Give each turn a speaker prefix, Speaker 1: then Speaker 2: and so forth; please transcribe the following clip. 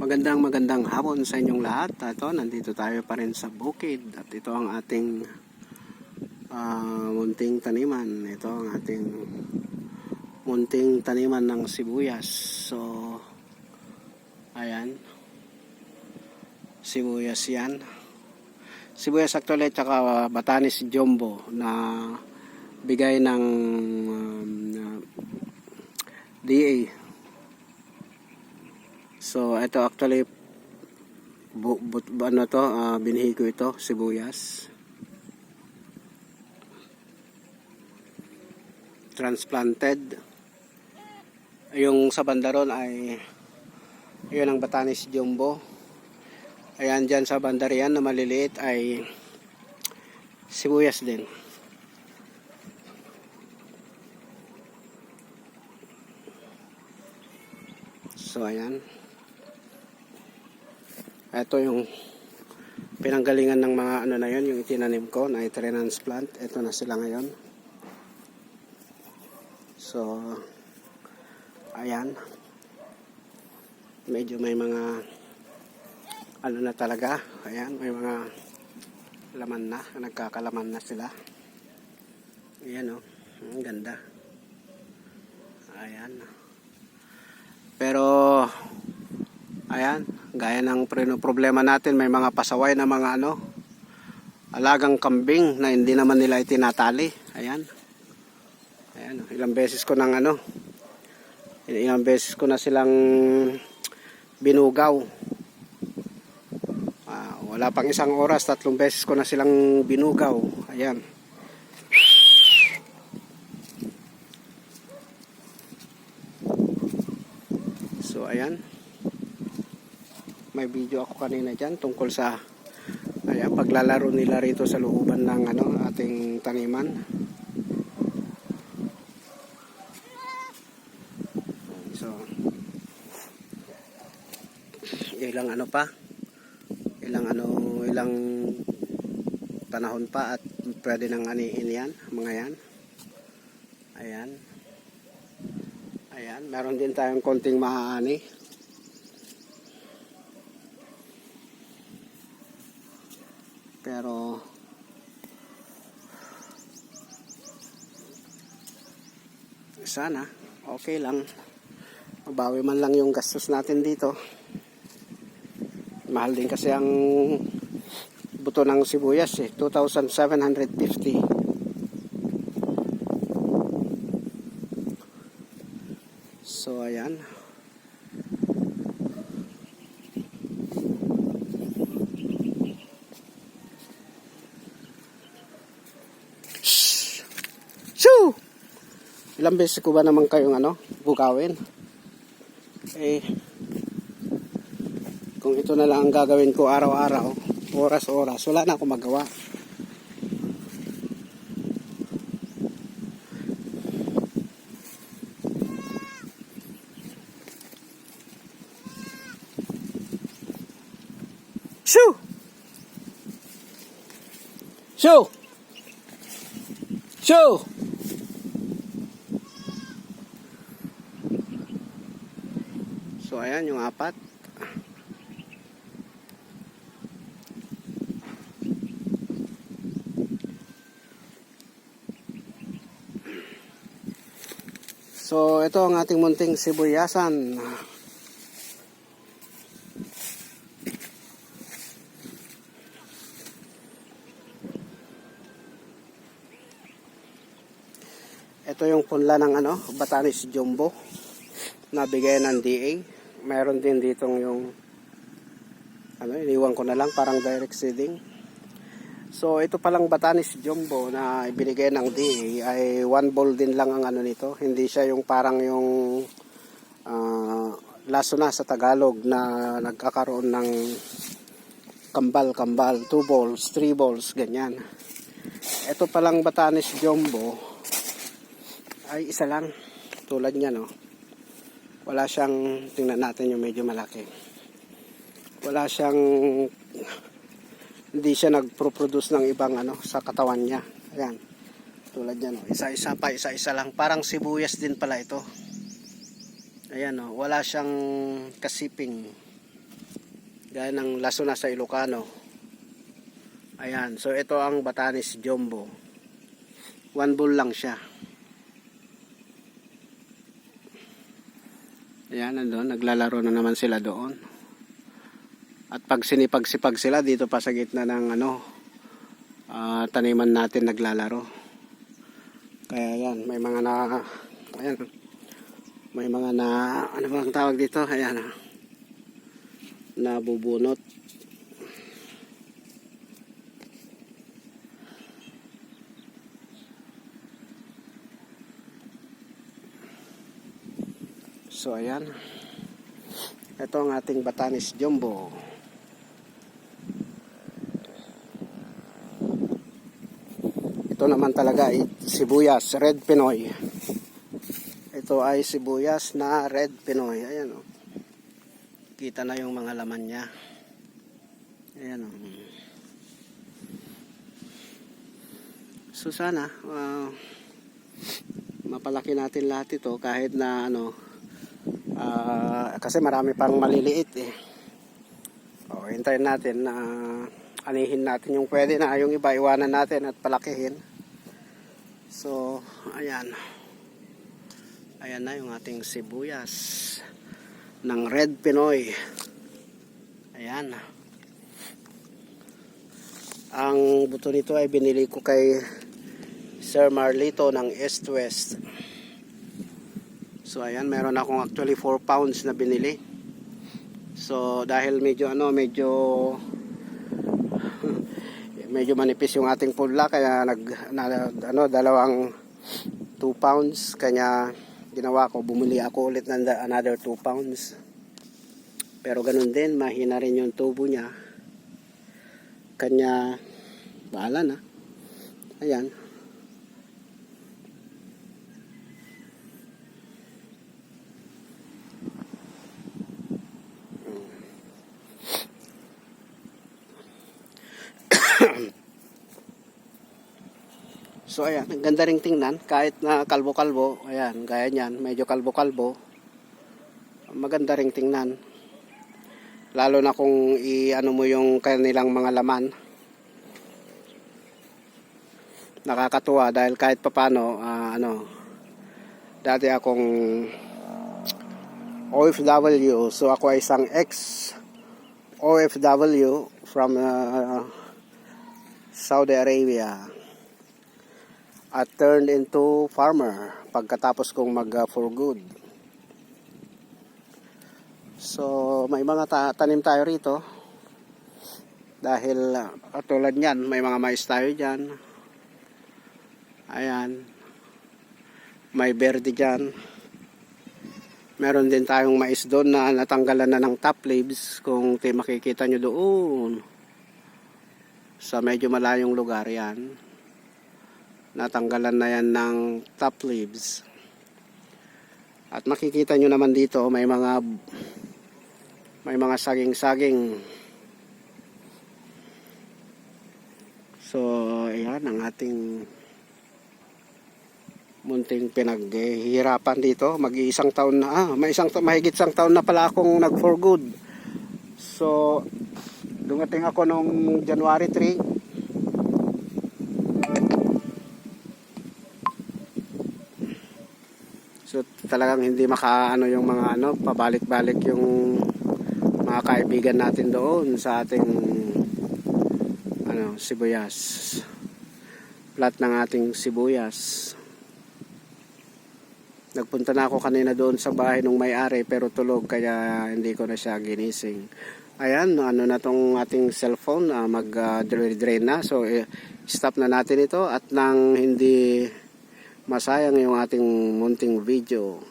Speaker 1: Magandang magandang hapon sa inyong lahat. Ito, nandito tayo pa rin sa bukid at ito ang ating ah, munting taniman. Ito ang ating munting taniman ng sibuyas. So, ayan. Sibuyas yan. Sibuyas actually at saka Batanes Jumbo na bigay ng um, DA So, ito actually, bu, bu, ano to, ah, binhi ko ito, sibuyas. Transplanted. Yung sa bandaron ay, yun ang Batanes Jumbo. Ayan dyan sa bandarian na maliliit ay sibuyas din. So, ayan. Ito yung pinanggalingan ng mga ano na yun, yung itinanim ko na i-transplant. Ito na sila ngayon. So, ayan. Medyo may mga ano na talaga. Ayan, may mga laman na. Nagkakalaman na sila. Ayan o. Oh. Ang ganda. Ayan. Pero, ayan, gaya ng problema natin, may mga pasaway na mga ano, alagang kambing na hindi naman nila itinatali. Ayan. Ayan, ilang beses ko nang ano, ilang beses ko na silang binugaw. Ah, wala pang isang oras, tatlong beses ko na silang binugaw. Ayan. So ayan. May video ako kanina diyan tungkol sa ayan, paglalaro nila rito sa looban ng ano ating taniman. So ilang ano pa? Ilang ano, ilang panahon pa at pwede nang anihin yan, mga yan. Ayan. Ayan, meron din tayong konting maaani. Pero sana okay lang. Mabawi man lang yung gastos natin dito. Mahal din kasi ang buto ng sibuyas eh, 2,750. So ayan. Shhh! Shoo! Ilang beses ko ba naman kayong ano, bugawin? Eh, kung ito na lang ang gagawin ko araw-araw, oras-oras, wala na akong magawa. Shoo! Shoo! Shoo! Ayan yung apat. So ito ang ating munting sibuyasan. Ito yung punla ng ano, Batanes Jumbo na bigay ng DA. Meron din ditong yung ano, iniwan ko na lang parang direct seeding. So ito palang Batanes Jumbo na ibinigay ng DA ay one ball din lang ang ano nito. Hindi siya yung parang yung ah, laso na sa Tagalog na nagkakaroon ng kambal-kambal, two balls, three balls, ganyan. Ito palang Batanes Jumbo ay isa lang tulad niya no wala siyang tingnan natin yung medyo malaki wala siyang hindi siya nagpro-produce ng ibang ano sa katawan niya ayan tulad niya no isa-isa pa isa-isa lang parang sibuyas din pala ito ayan no wala siyang kasiping Gaya ng laso na sa Ilocano. Ayan. So ito ang Batanes Jumbo. One bull lang siya. Ayan, nandun. Naglalaro na naman sila doon. At pag sinipag-sipag sila dito pa sa gitna ng ano, ah, taniman natin naglalaro. Kaya yan, may mga na, ayan, may mga na, ano bang tawag dito? Ayan, ah, nabubunot. So ayan. Ito ang ating Batanes Jumbo. Ito naman talaga ay sibuyas, red Pinoy. Ito ay sibuyas na red Pinoy. Ayan o. Kita na yung mga laman niya. Ayan o. So sana, ah, mapalaki natin lahat ito kahit na ano, Ah, kasi marami pang maliliit eh. O, hintayin natin na anihin natin yung pwede na, yung iba iwanan natin at palakihin. So, ayan. Ayan na yung ating sibuyas ng Red Pinoy. Ayan. Ang buto nito ay binili ko kay Sir Marlito ng East West. So ayan, meron akong actually 4 pounds na binili. So dahil medyo ano, medyo medyo manipis yung ating pula kaya nag na, ano dalawang 2 pounds kanya ginawa ko bumili ako ulit ng another 2 pounds. Pero ganun din, mahina rin yung tubo niya. Kanya bahala na. Ayan. So ayan, ang ganda ring tingnan kahit na kalbo-kalbo, ayan, gaya niyan, medyo kalbo-kalbo. Maganda ring tingnan. Lalo na kung i-ano mo yung kanilang mga laman. Nakakatuwa dahil kahit papano, ah, ano, dati akong OFW, so ako ay isang ex OFW from ah, Saudi Arabia at turned into farmer pagkatapos kong mag uh, for good. So may mga ta- tanim tayo rito dahil uh, katulad may mga mais tayo diyan. Ayan. May berde diyan. Meron din tayong mais doon na natanggalan na ng top leaves kung makikita nyo doon. Sa medyo malayong lugar yan natanggalan na yan ng top leaves. At makikita nyo naman dito may mga may mga saging-saging. So ayan ang ating munting pinaghihirapan dito. Mag-iisang taon na ah, may isang mahigit isang taon na pala akong nag for good. So dumating ako nung January 3 So talagang hindi makaano yung mga ano, pabalik-balik yung mga kaibigan natin doon sa ating ano, sibuyas. Plat ng ating sibuyas. Nagpunta na ako kanina doon sa bahay ng may-ari pero tulog kaya hindi ko na siya ginising. Ayan, ano na tong ating cellphone, uh, mag-drain na. So, eh, stop na natin ito at nang hindi masayang yung ating munting video